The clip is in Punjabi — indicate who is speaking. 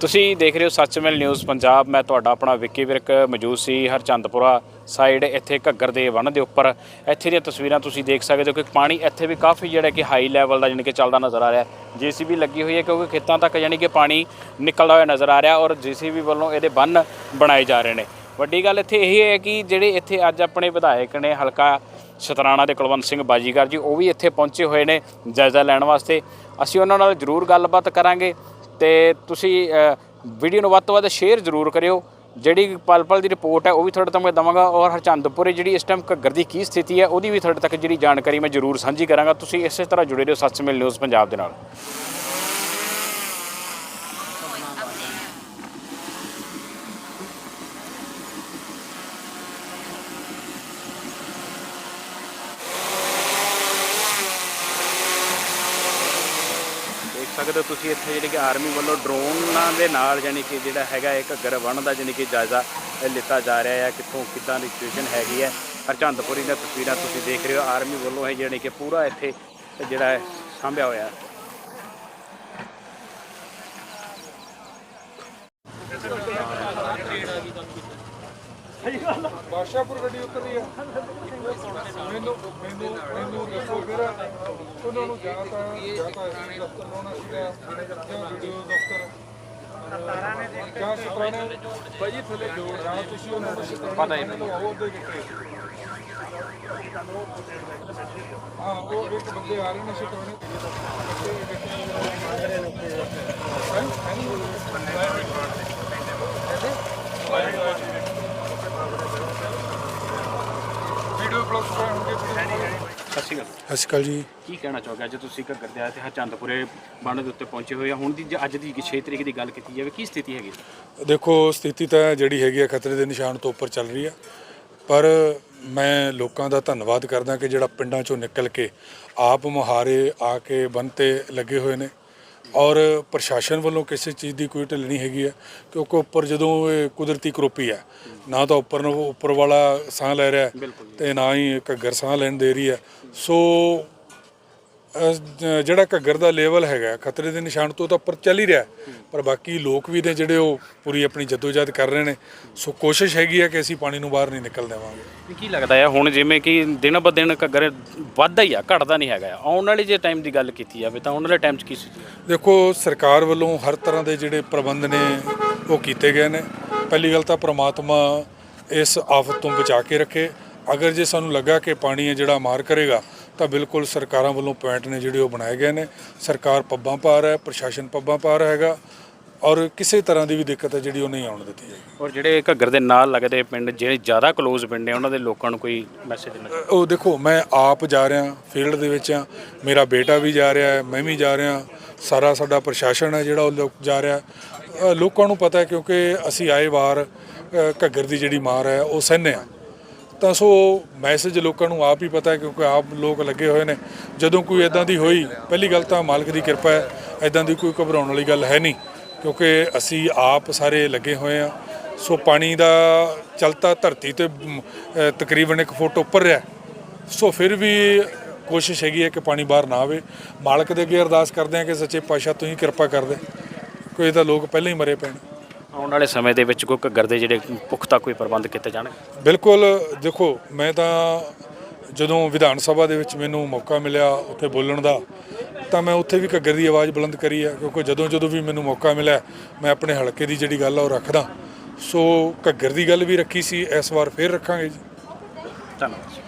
Speaker 1: ਤੁਸੀਂ ਦੇਖ ਰਹੇ ਹੋ ਸੱਚਮੇਲ ਨਿਊਜ਼ ਪੰਜਾਬ। ਮੈਂ ਤੁਹਾਡਾ ਆਪਣਾ ਵਿੱਕੀ ਵਿਰਕ ਮੌਜੂਦ ਸੀ ਹਰਚੰਦਪੁਰਾ ਸਾਈਡ ਇੱਥੇ ਘੱਗਰ ਦੇ ਵਣ ਦੇ ਉੱਪਰ। ਇੱਥੇ ਦੀਆਂ ਤਸਵੀਰਾਂ ਤੁਸੀਂ ਦੇਖ ਸਕਦੇ ਹੋ ਕਿ ਪਾਣੀ ਇੱਥੇ ਵੀ ਕਾਫੀ ਜਿਹੜਾ ਕਿ ਹਾਈ ਲੈਵਲ ਦਾ ਜਾਣੀ ਕਿ ਚੱਲਦਾ ਨਜ਼ਰ ਆ ਰਿਹਾ ਜੀਸੀਬੀ ਲੱਗੀ ਹੋਈ ਹੈ ਕਿਉਂਕਿ ਖੇਤਾਂ ਤੱਕ ਜਾਣੀ ਕਿ ਪਾਣੀ ਨਿਕਲਦਾ ਹੋਇਆ ਨਜ਼ਰ ਆ ਰਿਹਾ ਔਰ ਜੀਸੀਬੀ ਵੱਲੋਂ ਇਹਦੇ ਬੰਨ ਬਣਾਏ ਜਾ ਰਹੇ ਨੇ। ਵੱਡੀ ਗੱਲ ਇੱਥੇ ਇਹ ਹੈ ਕਿ ਜਿਹੜੇ ਇੱਥੇ ਅੱਜ ਆਪਣੇ ਵਿਧਾਇਕ ਨੇ ਹਲਕਾ ਸ਼ਤਰਾਣਾ ਦੇ ਕੁਲਵੰਤ ਸਿੰਘ ਬਾਜੀਗਰ ਜੀ, ਉਹ ਵੀ ਇੱਥੇ ਪਹੁੰਚੇ ਹੋਏ ਨੇ ਜਾਇਜ਼ਾ ਲੈਣ ਵਾਸਤੇ। ਅਸੀਂ ਉਹਨਾਂ ਨਾਲ ਜ਼ਰੂਰ ਗੱਲਬਾਤ ਕਰਾਂਗੇ। ਤੇ ਤੁਸੀਂ ਵੀਡੀਓ ਨੂੰ ਵੱਧ ਤੋਂ ਵੱਧ ਸ਼ੇਅਰ ਜ਼ਰੂਰ ਕਰਿਓ। ਜਿਹੜੀ ਪਲ ਪਲ ਦੀ ਰਿਪੋਰਟ ਹੈ, ਉਹ ਵੀ ਤੁਹਾਡੇ ਤੱਕ ਮੈਂ ਦਵਾਂਗਾ ਔਰ ਹਰਚੰਦਪੁਰੇ ਜਿਹੜੀ ਇਸ ਟਾਈਮ ਘੱਗਰ ਦੀ ਕੀ ਸਥਿਤੀ ਹੈ, ਉਹਦੀ ਵੀ ਤੁਹਾਡੇ ਤੱਕ ਜਿਹੜੀ ਜਾਣਕਾਰੀ ਮੈਂ ਜ਼ਰੂਰ ਸਾਂਝੀ ਕਰਾਂਗਾ। ਤੁਸੀਂ ਇਸੇ ਤਰ੍ਹਾਂ ਜੁੜੇ ਰਹੋ ਸੱਚਮੇਲ ਨਿਊਜ਼ ਪੰਜਾਬ ਦੇ ਨਾਲ ਦੇਖ ਸਕਦੇ ਹੋ ਤੁਸੀਂ ਇੱਥੇ ਜਿਹੜੀ ਕਿ ਆਰਮੀ ਵੱਲੋਂ ਡਰੋਨਾਂ ਦੇ ਨਾਲ ਯਾਨੀ ਕਿ ਜਿਹੜਾ ਹੈਗਾ ਇਹ ਘੱਗਰ ਵਣ ਦਾ ਯਾਨੀ ਕਿ ਜਾਇਜ਼ਾ ਲਿੱਤਾ ਜਾ ਰਿਹਾ ਹੈ। ਕਿੱਥੋਂ ਕਿੱਦਾਂ ਦੀ ਸਿਚੁਏਸ਼ਨ ਹੈਗੀ ਹੈ। ਹਰਚੰਦਪੁਰੀ ਦੀਆਂ ਤਸਵੀਰਾਂ ਤੁਸੀਂ ਦੇਖ ਰਹੇ ਹੋ। ਆਰਮੀ ਵੱਲੋਂ ਇਹ ਯਾਨੀ ਕਿ ਪੂਰਾ ਇੱਥੇ ਜਿਹੜਾ ਸਾਂਭਿਆ ਹੋਇਆ ਹੈ।
Speaker 2: ਬਾਦਸ਼ਾਹਪੁਰ ਗੱਡੀ ਉਤਰੀ ਆ ਮੈਨੂੰ ਮੈਨੂੰ ਮੈਨੂੰ ਦੱਸੋ ਫਿਰ। ਉਹਨਾਂ ਨੂੰ ਜਾਂ ਤਾਂ ਜਾਂ ਤਾਂ ਅਸੀਂ ਦਫ਼ਤਰ ਲਾਉਣਾ ਸੀਗਾ ਜਾਂ ਵੀਡੀਓ ਦਫ਼ਤਰ ਜਾਂ ਸ਼ੁਕਰਾਨੇ ਭਾਜੀ ਥੱਲੇ ਜੋ ਜਾਂ ਤੁਸੀਂ ਉਹਨਾਂ ਨੂੰ ਸ਼ੁਕਰਾਨੇ ਲਵਾਓ ਉਹਦੇ ਕਿਤੇ ਹਾਂ ਉਹ ਇੱਕ ਬੰਦੇ ਆ ਰਹੇ ਨੇ ਸ਼ੁਕਰਾਨੇ ਵੀਡੀਓ ਬਲੌਗ ਹੋਣਗੇ
Speaker 1: ਸਤਿ ਸ਼੍ਰੀ ਅਕਾਲ।
Speaker 3: ਸਤਿ ਸ਼੍ਰੀ ਅਕਾਲ ਜੀ।
Speaker 1: ਕੀ ਕਹਿਣਾ ਚਾਹੋਗੇ? ਅੱਜ ਤੁਸੀਂ ਘੱਗਰ ਦੇ ਆਏ ਤੇ ਹਰਚੰਦਪੁਰੇ ਬੰਨ ਦੇ ਉੱਤੇ ਪਹੁੰਚੇ ਹੋਏ ਆ। ਹੁਣ ਦੀ ਜੇ ਅੱਜ ਦੀ 6 ਤਰੀਕ ਦੀ ਗੱਲ ਕੀਤੀ ਜਾਵੇ ਕੀ ਸਥਿਤੀ ਹੈਗੀ?
Speaker 3: ਦੇਖੋ ਸਥਿਤੀ ਤਾਂ ਜਿਹੜੀ ਹੈਗੀ ਆ ਖਤਰੇ ਦੇ ਨਿਸ਼ਾਨ ਤੋਂ ਉੱਪਰ ਚੱਲ ਰਹੀ ਆ। ਪਰ ਮੈਂ ਲੋਕਾਂ ਦਾ ਧੰਨਵਾਦ ਕਰਦਾ ਕਿ ਜਿਹੜਾ ਪਿੰਡਾਂ ਚੋਂ ਨਿਕਲ ਕੇ ਆਪ ਮੁਹਾਰੇ ਆ ਕੇ ਬੰਨ ਤੇ ਲੱਗੇ ਹੋਏ ਨੇ। ਔਰ ਪ੍ਰਸ਼ਾਸਨ ਵੱਲੋਂ ਕਿਸੇ ਚੀਜ਼ ਦੀ ਕੋਈ ਢਿੱਲ ਨਹੀਂ ਹੈਗੀ ਆ ਕਿਉਂਕਿ ਉੱਪਰ ਜਦੋਂ ਇਹ ਕੁਦਰਤੀ ਕਰੋਪੀ ਆ ਨਾ ਤਾਂ ਉੱਪਰ ਨੂੰ ਉੱਪਰ ਵਾਲਾ ਸਾਹ ਲੈ ਰਿਹਾ ਹੈ ਤੇ ਨਾ ਹੀ ਘੱਗਰ ਸਾਹ ਲੈਣ ਦੇ ਰਹੀ ਹੈ। ਸੋ ਜਿਹੜਾ ਘੱਗਰ ਦਾ ਲੈਵਲ ਹੈਗਾ ਖਤਰੇ ਦੇ ਨਿਸ਼ਾਨ ਤੋਂ ਤਾਂ ਉੱਪਰ ਚੱਲ ਹੀ ਰਿਹਾ। ਪਰ ਬਾਕੀ ਲੋਕ ਵੀ ਨੇ ਜਿਹੜੇ ਉਹ ਪੂਰੀ ਆਪਣੀ ਜਦੋਜਹਿਦ ਕਰ ਰਹੇ ਨੇ। ਸੋ ਕੋਸ਼ਿਸ਼ ਹੈਗੀ ਹੈ ਕਿ ਅਸੀਂ ਪਾਣੀ ਨੂੰ ਬਾਹਰ ਨਹੀਂ ਨਿਕਲ ਦੇਵਾਂਗੇ।
Speaker 1: ਕੀ ਲੱਗਦਾ ਹੈ ਹੁਣ ਜਿਵੇਂ ਕਿ ਦਿਨ ਬ ਦਿਨ ਘੱਗਰ ਵੱਧਦਾ ਹੀ ਆ ਘਟਦਾ ਨਹੀਂ ਹੈਗਾ। ਆਉਣ ਵਾਲੀ ਜੇ ਟਾਈਮ ਦੀ ਗੱਲ ਕੀਤੀ ਜਾਵੇ ਤਾਂ ਆਉਣ ਵਾਲੇ ਟਾਈਮ 'ਚ ਕੀ ਹੈ
Speaker 3: ਦੇਖੋ ਸਰਕਾਰ ਵੱਲੋਂ ਹਰ ਤਰ੍ਹਾਂ ਦੇ ਜਿਹੜੇ ਪ੍ਰਬੰਧ ਨੇ ਉਹ ਕੀਤੇ ਗਏ ਨੇ। ਪਹਿਲੀ ਗੱਲ ਤਾਂ ਪ੍ਰਮਾਤਮਾ ਇਸ ਆਫਤ ਤੋਂ ਬਚਾ ਕੇ ਰੱਖੇ। ਅਗਰ ਜੇ ਸਾਨੂੰ ਲੱਗਾ ਕਿ ਪਾਣੀ ਹੈ ਜਿਹੜਾ ਮਾਰ ਕਰੇਗਾ ਤਾਂ ਬਿਲਕੁਲ ਸਰਕਾਰਾਂ ਵੱਲੋਂ ਪੁਆਇੰਟ ਨੇ ਜਿਹੜੇ ਉਹ ਬਣਾਏ ਗਏ ਨੇ। ਸਰਕਾਰ ਪੱਬਾਂ ਪਾ ਰਿਹਾ ਹੈ ਪ੍ਰਸ਼ਾਸਨ ਪੱਬਾਂ ਪਾ ਰਿਹਾ ਹੈਗਾ ਔਰ ਕਿਸੇ ਤਰ੍ਹਾਂ ਦੀ ਵੀ ਦਿੱਕਤ ਹੈ ਜਿਹੜੀ ਉਹ ਨਹੀਂ ਆਉਣ ਦਿੱਤੀ ਜਾਏਗੀ।
Speaker 1: ਔਰ ਜਿਹੜੇ ਘੱਗਰ ਦੇ ਨਾਲ ਲੱਗਦੇ ਪਿੰਡ ਜਿਹੜੇ ਜ਼ਿਆਦਾ ਕਲੋਜ਼ ਪਿੰਡ ਨੇ ਉਹਨਾਂ ਦੇ ਲੋਕਾਂ ਨੂੰ ਕੋਈ ਮੈਸੇਜ ਦੇਣਾ
Speaker 3: ਉਹ ਦੇਖੋ ਮੈਂ ਆਪ ਜਾ ਰਿਹਾ ਫੀਲਡ ਦੇ ਵਿੱਚ ਆ ਮੇਰਾ ਬੇਟਾ ਵੀ ਜਾ ਰਿਹਾ ਹੈ ਮੈਂ ਵੀ ਜਾ ਰਿਹਾ ਸਾਰਾ ਸਾਡਾ ਪ੍ਰਸ਼ਾਸਨ ਹੈ ਜਿਹੜਾ ਉਹ ਲੋਕ ਜਾ ਰਿਹਾ ਲੋਕਾਂ ਨੂੰ ਪਤਾ ਹੈ ਕਿਉਂਕਿ ਅਸੀਂ ਆਏ ਵਾਰ ਘੱਗਰ ਦੀ ਜਿਹੜੀ ਮਾਰ ਹੈ ਉਹ ਸਹਿਨੇ ਆ ਤਾਂ ਸੋ ਮੈਸੇਜ ਲੋਕਾਂ ਨੂੰ ਆਪ ਹੀ ਪਤਾ ਹੈ ਕਿਉਂਕਿ ਆਪ ਲੋਕ ਲੱਗੇ ਹੋਏ ਨੇ। ਜਦੋਂ ਕੋਈ ਇਦਾਂ ਦੀ ਹੋਈ, ਪਹਿਲੀ ਗੱਲ ਤਾਂ ਮਾਲਕ ਦੀ ਕਿਰਪਾ ਹੈ ਇਦਾਂ ਦੀ ਕੋਈ ਘਬਰਾਉਣ ਵਾਲੀ ਗੱਲ ਹੈ ਨਹੀਂ, ਕਿਉਂਕਿ ਅਸੀਂ ਆਪ ਸਾਰੇ ਲੱਗੇ ਹੋਏ ਆ ਸੋ ਪਾਣੀ ਦਾ ਚਲਤਾ ਧਰਤੀ ਤੇ ਤਕਰੀਬਨ 1 ਫੁੱਟ ਉੱਪਰ ਰਿਹਾ। ਸੋ ਫਿਰ ਵੀ ਕੋਸ਼ਿਸ਼ ਹੈਗੀ ਹੈ ਕਿ ਪਾਣੀ ਬਾਹਰ ਨਾ ਆਵੇ। ਮਾਲਕ ਦੇ ਅੱਗੇ ਅਰਦਾਸ ਕਰਦੇ ਹਾਂ ਕਿ ਸੱਚੇ ਪਾਤਸ਼ਾਹ ਤੁਸੀਂ ਕਿਰਪਾ ਕਰ ਦੇ ਕੋਈ ਤਾਂ ਲੋਕ ਪਹਿਲਾਂ ਹੀ ਮਰੇ ਪਏ
Speaker 1: ਆਉਣ ਵਾਲੇ ਸਮੇਂ ਦੇ ਵਿੱਚ ਕੋਈ ਘੱਗਰ ਦੇ ਜਿਹੜੇ ਪੁਖਤਾ ਕੋਈ ਪ੍ਰਬੰਧ ਕੀਤੇ ਜਾਣਗੇ?
Speaker 3: ਬਿਲਕੁਲ ਦੇਖੋ ਮੈਂ ਤਾਂ ਜਦੋਂ ਵਿਧਾਨ ਸਭਾ ਦੇ ਵਿੱਚ ਮੈਨੂੰ ਮੌਕਾ ਮਿਲਿਆ ਉੱਥੇ ਬੋਲਣ ਦਾ ਤਾਂ ਮੈਂ ਉੱਥੇ ਵੀ ਘੱਗਰ ਦੀ ਆਵਾਜ਼ ਬੁਲੰਦ ਕਰੀ ਹੈ ਕਿਉਂਕਿ ਜਦੋਂ ਜਦੋਂ ਵੀ ਮੈਨੂੰ ਮੌਕਾ ਮਿਲਿਆ ਮੈਂ ਆਪਣੇ ਹਲਕੇ ਦੀ ਜਿਹੜੀ ਗੱਲ ਆ ਉਹ ਰੱਖਦਾ। ਸੋ ਘੱਗਰ ਦੀ ਗੱਲ ਵੀ ਰੱਖੀ ਸੀ ਇਸ ਵਾਰ ਫੇਰ ਰੱਖਾਂਗੇ ਜੀ।
Speaker 1: ਧੰਨਵਾਦ